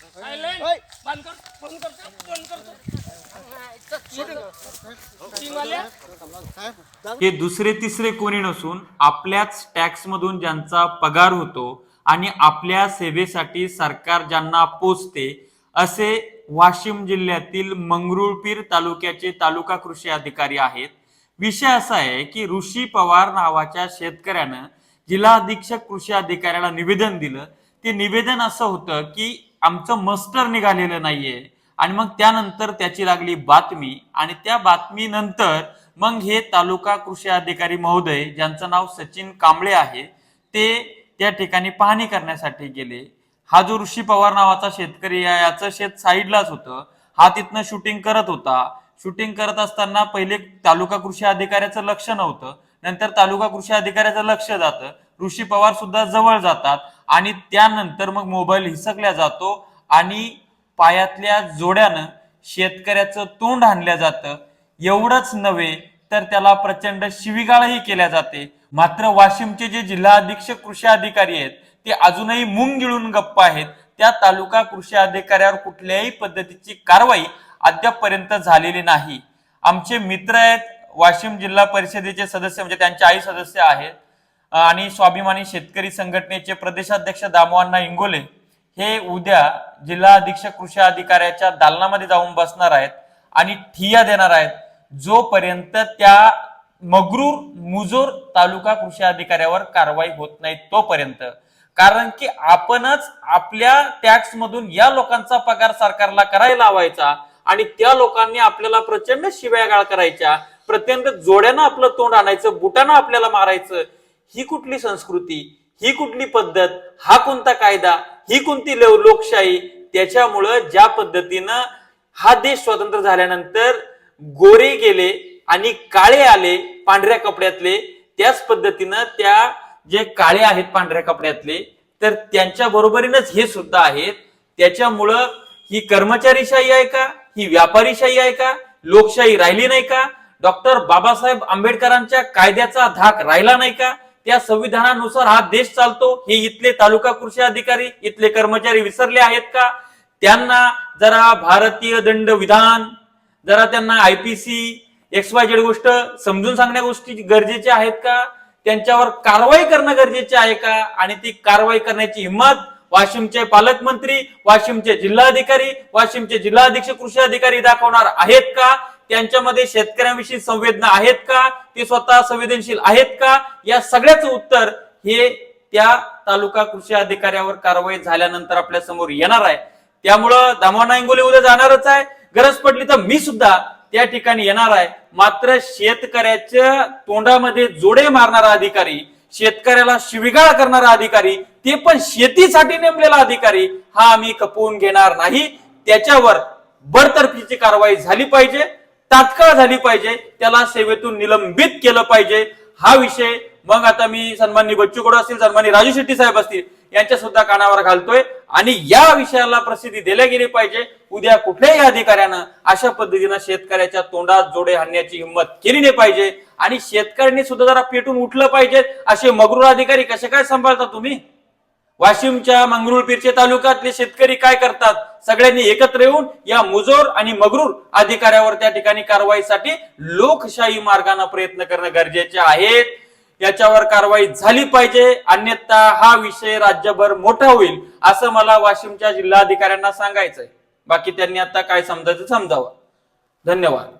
Silent. बंद कर phone करतो फोन करतो चिंगवाल्या हे दुसरे तिसरे कोणी नसून आपल्याच टॅक्स मधून ज्यांचा पगार होतो आणि आपल्या सेवेसाठी सरकार ज्यांना पोचते असे वाशिम जिल्ह्यातील मंगरुळपीर तालुक्याचे तालुका कृषी अधिकारी आहेत. विषय असा आहे की ऋषी पवार नावाच्या शेतकऱ्यानं जिल्हा अधीक्षक कृषी अधिकाऱ्याला निवेदन दिलं. ते निवेदन असं होतं की आमचं मस्टर निघालेलं नाहीये. आणि मग त्यानंतर त्याची लागली बातमी. आणि त्या बातमीनंतर मग हे तालुका कृषी अधिकारी महोदय ज्यांचं नाव सचिन कांबळे आहे ते त्या ठिकाणी पाहणी करण्यासाठी गेले. हा जो ऋषी पवार नावाचा शेतकरी आहे याचं शेत साईडलाच होतं. हा तिथनं शूटिंग करत होता. शूटिंग करत असताना पहिले तालुका कृषी अधिकाऱ्याचं लक्ष नव्हतं. नंतर तालुका कृषी अधिकाऱ्याचं लक्ष जातं ऋषी पवार सुद्धा जवळ जातात आणि त्यानंतर मग मोबाईल हिसकल्या जातो आणि पायातल्या जोड्यानं शेतकऱ्याचं तोंड आणलं जातं. एवढंच नव्हे तर त्याला प्रचंड शिविगाळही केल्या जाते. मात्र वाशिमचे जे जिल्हा अधीक्षक कृषी अधिकारी आहेत ते अजूनही मुंग गिळून गप्प आहेत. त्या तालुका कृषी अधिकाऱ्यावर कुठल्याही पद्धतीची कारवाई अद्यापपर्यंत झालेली नाही. आमचे मित्र आहेत वाशिम जिल्हा परिषदेचे सदस्य म्हणजे त्यांचे आई सदस्य आहेत. आणि स्वाभिमानी शेतकरी संघटनेचे प्रदेशाध्यक्ष दामोअण्णा इंगोले हे उद्या जिल्हा अधीक्षक कृषी अधिकाऱ्याच्या दालनामध्ये जाऊन बसणार आहेत आणि ठिया देणार आहेत. जोपर्यंत त्या मगरूर मुजोर तालुका कृषी अधिकाऱ्यावर कारवाई होत नाही तोपर्यंत. कारण की आपणच आपल्या टॅक्स मधून या लोकांचा पगार सरकारला करायला लावायचा आणि त्या लोकांनी आपल्याला प्रचंड शिव्यागाळ करायच्या. प्रत्यंत जोड्यानं आपलं तोंड आणायचं बुटानं आपल्याला मारायचं ही कुठली संस्कृती ही कुठली पद्धत हा कोणता कायदा ही कोणती लोकशाही त्याच्यामुळं ज्या पद्धतीनं हा देश स्वतंत्र झाल्यानंतर गोरे गेले आणि काळे आले पांढऱ्या कपड्यातले त्याच पद्धतीनं त्या जे काळे आहेत पांढऱ्या कपड्यातले तर त्यांच्या बरोबरीनच हे सुद्धा आहेत. त्याच्यामुळं ही कर्मचारीशाही आहे का? ही व्यापारीशाही आहे का? लोकशाही राहिली नाही का? डॉक्टर बाबासाहेब आंबेडकरांच्या कायद्याचा धाक राहिला नाही का? त्या संविधानानुसार हा देश चालतो. हे इथले तालुका कृषी अधिकारी इथले कर्मचारी विसरले आहेत का? त्यांना जरा भारतीय दंड विधान जरा त्यांना आयपीसी एक्स वाय जेड गोष्ट समजून सांगण्या गोष्टी गरजेच्या आहेत का? त्यांच्यावर कारवाई करणं गरजेचे आहे का? आणि ती कारवाई करण्याची हिंमत वाशिमचे पालकमंत्री वाशिमचे जिल्हाधिकारी वाशिमचे जिल्हा अधीक्षक कृषी अधिकारी दाखवणार आहेत का? त्यांच्यामध्ये शेतकऱ्यांविषयी संवेदना आहेत का? ते स्वतः संवेदनशील आहेत का? या सगळ्याचं उत्तर हे त्या तालुका कृषी अधिकाऱ्यावर कारवाई झाल्यानंतर आपल्यासमोर येणार आहे. त्यामुळं दामोना इंगोले उद्या जाणारच आहे. गरज पडली तर मी सुद्धा त्या ठिकाणी येणार आहे. मात्र शेतकऱ्याच्या तोंडामध्ये जोडे मारणारा अधिकारी शेतकऱ्याला शिविगाळ करणारा अधिकारी ते पण शेतीसाठी नेमलेला अधिकारी हा आम्ही खपवून घेणार नाही. त्याच्यावर बडतर्फीची कारवाई झाली पाहिजे. तात्काळ झाली पाहिजे. त्याला सेवेतून निलंबित केलं पाहिजे. हा विषय मग आता मी सन्माननी बच्चू कडू असतील सन्माननी राजू शेट्टी साहेब असतील यांच्या सुद्धा कानावर घालतोय. आणि या विषयाला प्रसिद्धी दिल्या गेली पाहिजे. उद्या कुठल्याही अधिकाऱ्यानं अशा पद्धतीनं शेतकऱ्याच्या तोंडात जोडे हाणण्याची हिंमत केली नाही पाहिजे. आणि शेतकऱ्यांनी सुद्धा जरा पेटून उठलं पाहिजे. असे मगरूर अधिकारी कसे काय सांभाळता तुम्ही? वाशिमच्या मंगरुळपीरचे तालुक्यातले शेतकरी काय करतात? सगळ्यांनी एकत्र येऊन या मुजोर आणि मगरूर अधिकाऱ्यावर त्या ठिकाणी कारवाईसाठी लोकशाही मार्गाने प्रयत्न करणं गरजेचे आहेत. याच्यावर कारवाई झाली पाहिजे. अन्यथा हा विषय राज्यभर मोठा होईल असं मला वाशिमच्या जिल्हाधिकाऱ्यांना सांगायचंय. बाकी त्यांनी आता काय समजायचं समजावं. धन्यवाद.